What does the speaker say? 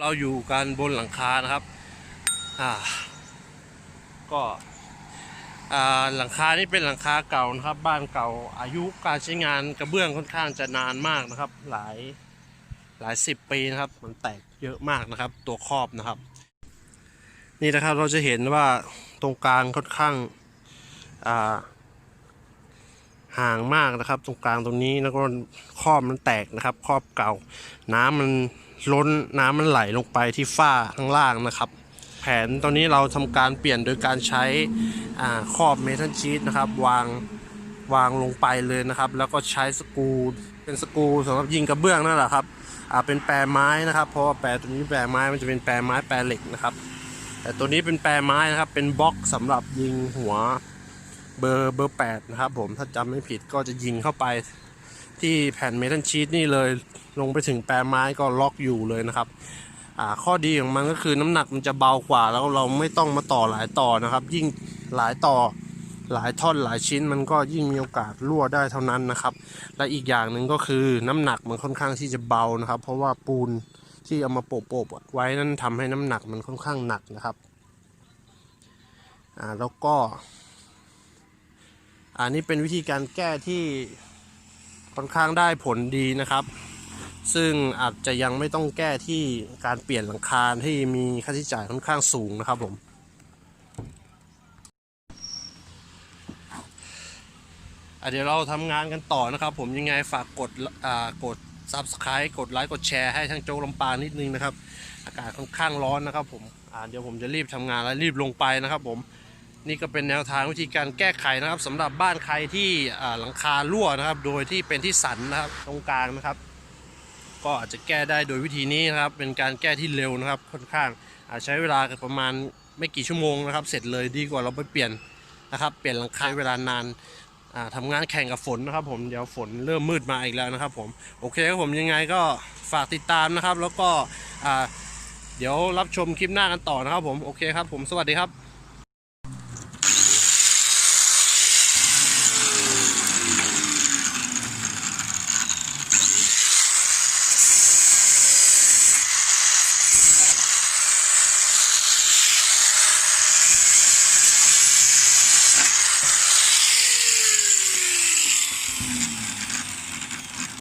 เราอยู่กันบนหลังคานะครับอ่าก็อ่าหลังคานี่เป็นหลังคาเก่านะครับ บ้านเก่าอายุการใช้งานกระเบื้องค่อนข้างจะนานมากนะครับ หลายหลายสิบปีนะครับ มันแตกเยอะมากนะครับ ตัวครอบนะครับ นี่นะครับเราจะเห็นว่าตรงกลางค่อนข้างอ่า ห่างมากนะครับ ตรงกลางตรงนี้แล้วก็ครอบมันแตกนะครับครอบเก่า น้ำมันล้นน้ำมันไหลลงไปที่ฝ้าข้างล่างนะครับ แผนตอนนี้เราทำการเปลี่ยนโดยการใช้ครอบเมทัลชีตนะครับ วางวางลงไปเลยนะครับ แล้วก็ใช้สกูเป็นสกูสำหรับยิงกระเบื้องนั่นแหละครับอ่าเป็นแปรไม้นะครับ เพราะว่าแปรตัวนี้แปรไม้มันจะเป็นแปรไม้แปรเหล็กนะครับ แต่ตัวนี้เป็นแปรไม้นะครับ เป็นบล็อกสำหรับยิงหัว เบอร์เบอร์แปดนะครับผมถ้าจำไม่ผิดก็จะยิงเข้าไปที่แผ่นเมทัลชีตนี่เลยลงไปถึงแปรไม้ก็ล็อกอยู่เลยนะครับข้อดีของมันก็คือน้ำหนักมันจะเบากว่าแล้วเราไม่ต้องมาต่อหลายต่อนะครับ ยิ่งหลายต่อหลายท่อนหลายชิ้นมันก็ยิ่งมีโอกาสรั่วได้เท่านั้นนะครับ และอีกอย่างหนึ่งก็คือน้ำหนักมันค่อนข้างที่จะเบานะครับ เพราะว่าปูนที่เอามาโปะๆไว้นั้นทำให้น้ำหนักมันค่อนข้างหนักนะครับอ่าแล้วก็ อันนี้เป็นวิธีการแก้ที่ค่อนข้างได้ผลดีนะครับ ซึ่งอาจจะยังไม่ต้องแก้ที่การเปลี่ยนหลังคาที่มีค่าใช้จ่ายค่อนข้างสูงนะครับผมเดี๋ยวเราทำงานกันต่อนะครับ ผมยังไงฝากกดอ่ากด subscribe กดไลค์กดแชร์ให้ทั้งโจ๊กลำปางนิดนึงนะครับ อากาศค่อนข้างร้อนนะครับผมเดี๋ยวผมจะรีบทำงานและรีบลงไปนะครับผม นี่ก็เป็นแนวทางวิธีการแก้ไขนะครับสำหรับบ้านใครที่หลังคารั่วนะครับ โดยที่เป็นที่สันนะครับตรงกลางนะครับ ก็อาจจะแก้ได้โดยวิธีนี้นะครับ เป็นการแก้ที่เร็วนะครับค่อนข้างอาจใช้เวลาประมาณไม่กี่ชั่วโมงนะครับ เสร็จเลยดีกว่าเราไปเปลี่ยนนะครับเปลี่ยนหลังคาเวลานานอ่าทำงานแข่งกับฝนนะครับ ผมเดี๋ยวฝนเริ่มมืดมาอีกแล้วนะครับ ผมโอเคครับผมยังไงก็ฝากติดตามนะครับ แล้วก็เดี๋ยวรับชมคลิปหน้ากันต่อนะครับ ผมโอเคครับ ผมสวัสดีครับ